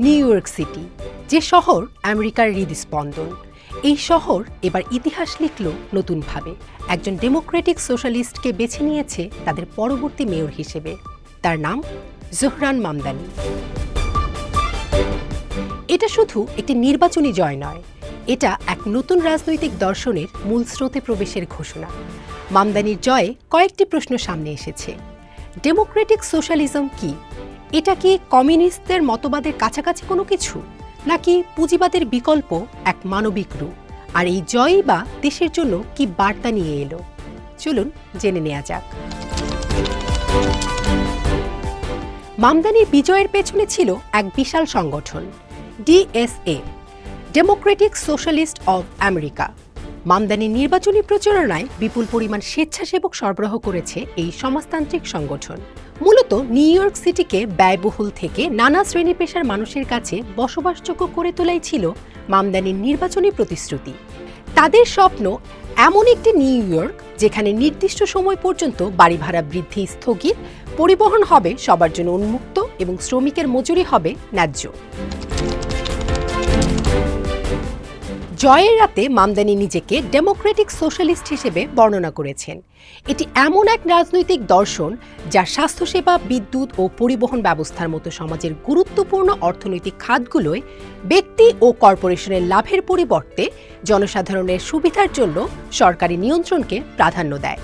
New York city, যে শহর আমেরিকার হৃদস্পন্দন। এই শহর এবার ইতিহাস লিখল নতুনভাবে। একজন ডেমোক্রেটিক সোশ্যালিস্টকে বেছে নিয়েছে তাদের পরবর্তী মেয়র হিসেবে। তার নাম জোহরান মামদানি। এটা শুধু একটি নির্বাচনী জয় নয়, এটা এক নতুন রাজনৈতিক দর্শনের মূল স্রোতে প্রবেশের ঘোষণা। মামদানির জয়ে কয়েকটি প্রশ্ন সামনে এসেছে। ডেমোক্রেটিক সোশ্যালিজম কি? এটা কি কমিউনিস্টদের মতবাদের কাছাকাছি কোনো কিছু? নাকি পুঁজিবাদের বিকল্প এক মানবিক রূপ? আর এই জয়ই বা দেশের জন্য কি বার্তা নিয়ে এলো? চলুন জেনে নেওয়া যাক। মামদানির বিজয়ের পেছনে ছিল এক বিশাল সংগঠন DSA Democratic Socialist of America মামদানির নির্বাচনী প্রচারণায় বিপুল পরিমাণ স্বেচ্ছাসেবক সরবরাহ করেছে এই সমাজতান্ত্রিক সংগঠন। মূলত নিউ ইয়র্ক সিটিকে ব্যয়বহুল থেকে নানা শ্রেণি পেশার মানুষের কাছে বসবাসযোগ্য করে তোলাই ছিল মামদানির নির্বাচনী প্রতিশ্রুতি। তাদের স্বপ্ন এমন একটি নিউ ইয়র্ক যেখানে নির্দিষ্ট সময় পর্যন্ত বাড়ি ভাড়া বৃদ্ধি স্থগিত, পরিবহন হবে সবার জন্য উন্মুক্ত এবং শ্রমিকের মজুরি হবে ন্যায্য। জয়ের রাতে মামদানি নিজেকে ডেমোক্রেটিক সোশ্যালিস্ট হিসেবে বর্ণনা করেছেন। এটি এমন এক রাজনৈতিক দর্শন যা স্বাস্থ্যসেবা, বিদ্যুৎ ও পরিবহন ব্যবস্থার মতো সমাজের গুরুত্বপূর্ণ অর্থনৈতিক খাতগুলোয় ব্যক্তি ও কর্পোরেশনের লাভের পরিবর্তে জনসাধারণের সুবিধার জন্য সরকারি নিয়ন্ত্রণকে প্রাধান্য দেয়।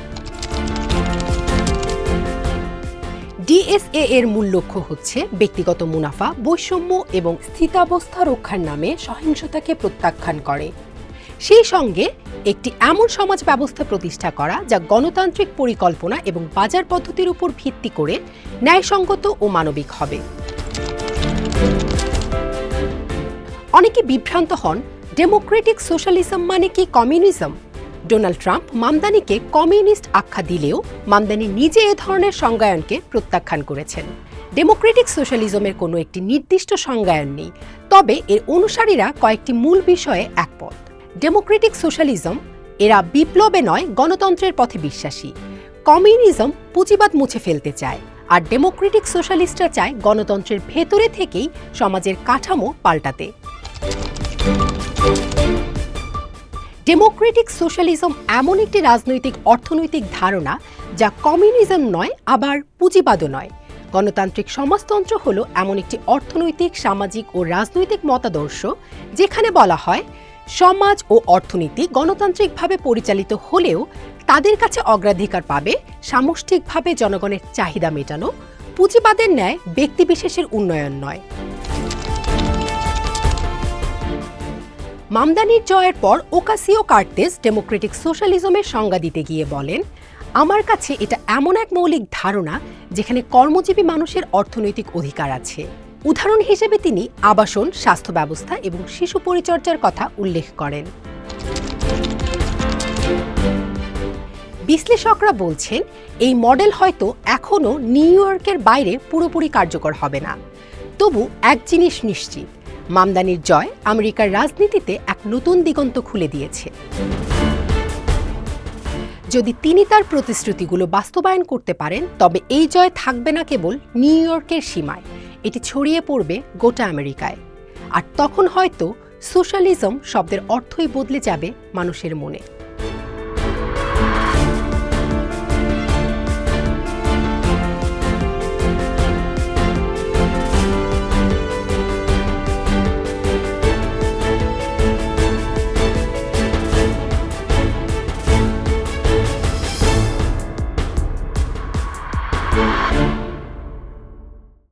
ডিএসএ এর মূল লক্ষ্য হচ্ছে ব্যক্তিগত মুনাফা, বৈষম্য এবং স্থিতাবস্থা রক্ষার নামে সহিংসতাকে প্রত্যাখ্যান করে। সেই সঙ্গে একটি এমন সমাজ ব্যবস্থা প্রতিষ্ঠা করা যা গণতান্ত্রিক পরিকল্পনা এবং বাজার পদ্ধতির উপর ভিত্তি করে ন্যায়সঙ্গত ও মানবিক হবে। অনেকে বিভ্রান্ত হন, ডেমোক্রেটিক সোশ্যালিজম মানে কি কমিউনিজম? ডোনাল্ড ট্রাম্প মামদানিকে কমিউনিস্ট আখ্যা দিলেও মামদানি নিজে এ ধরনের সংজ্ঞায়নকে প্রত্যাখ্যান করেছেন। ডেমোক্রেটিক সোশ্যালিজমের কোনো একটি নির্দিষ্ট সংজ্ঞায়ন নেই, তবে এর অনুসারীরা কয়েকটি মূল বিষয়ে একমত। ডেমোক্রেটিক সোশ্যালিজম এরা বিপ্লবে নয়, গণতন্ত্রের পথে বিশ্বাসী। কমিউনিজম পুঁজিবাদ মুছে ফেলতে চায়, আর ডেমোক্রেটিক সোশ্যালিস্টরা চায় গণতন্ত্রের ভেতরে থেকেই সমাজের কাঠামো পাল্টাতে। ডেমোক্রেটিক সোশ্যালিজম এমন একটি রাজনৈতিক অর্থনৈতিক ধারণা যা কমিউনিজম নয়, আবার পুঁজিবাদও নয়। গণতান্ত্রিক সমাজতন্ত্র হল এমন একটি অর্থনৈতিক, সামাজিক ও রাজনৈতিক মতাদর্শ যেখানে বলা হয়, সমাজ ও অর্থনীতি গণতান্ত্রিকভাবে পরিচালিত হলেও তাদের কাছে অগ্রাধিকার পাবে, সামষ্টিকভাবে জনগণের চাহিদা মেটানো, পুঁজিবাদের ন্যায় ব্যক্তিবিশেষের উন্নয়ন নয়। মামদানির জয়ের পর ওকাসিও কার্তেস ডেমোক্রেটিক সোশ্যালিজমের সংজ্ঞা দিতে গিয়ে বলেন, আমার কাছে এটা এমন এক মৌলিক ধারণা যেখানে কর্মজীবী মানুষের অর্থনৈতিক অধিকার আছে। উদাহরণ হিসেবে তিনি আবাসন, স্বাস্থ্য ব্যবস্থা এবং শিশু পরিচর্যার কথা উল্লেখ করেন। বিশ্লেষকরা বলছেন, এই মডেল হয়তো এখনও নিউ ইয়র্কের বাইরে পুরোপুরি কার্যকর হবে না। তবু এক জিনিস নিশ্চিত মামদানির জয় আমেরিকার রাজনীতিতে এক নতুন দিগন্ত খুলে দিয়েছে। যদি তিনি তার প্রতিশ্রুতিগুলো বাস্তবায়ন করতে পারেন, তবে এই জয় থাকবে না কেবল নিউ ইয়র্কের সীমায়, এটি ছড়িয়ে পড়বে গোটা আমেরিকায়। আর তখন হয়তো সোশ্যালিজম শব্দের অর্থই বদলে যাবে মানুষের মনে।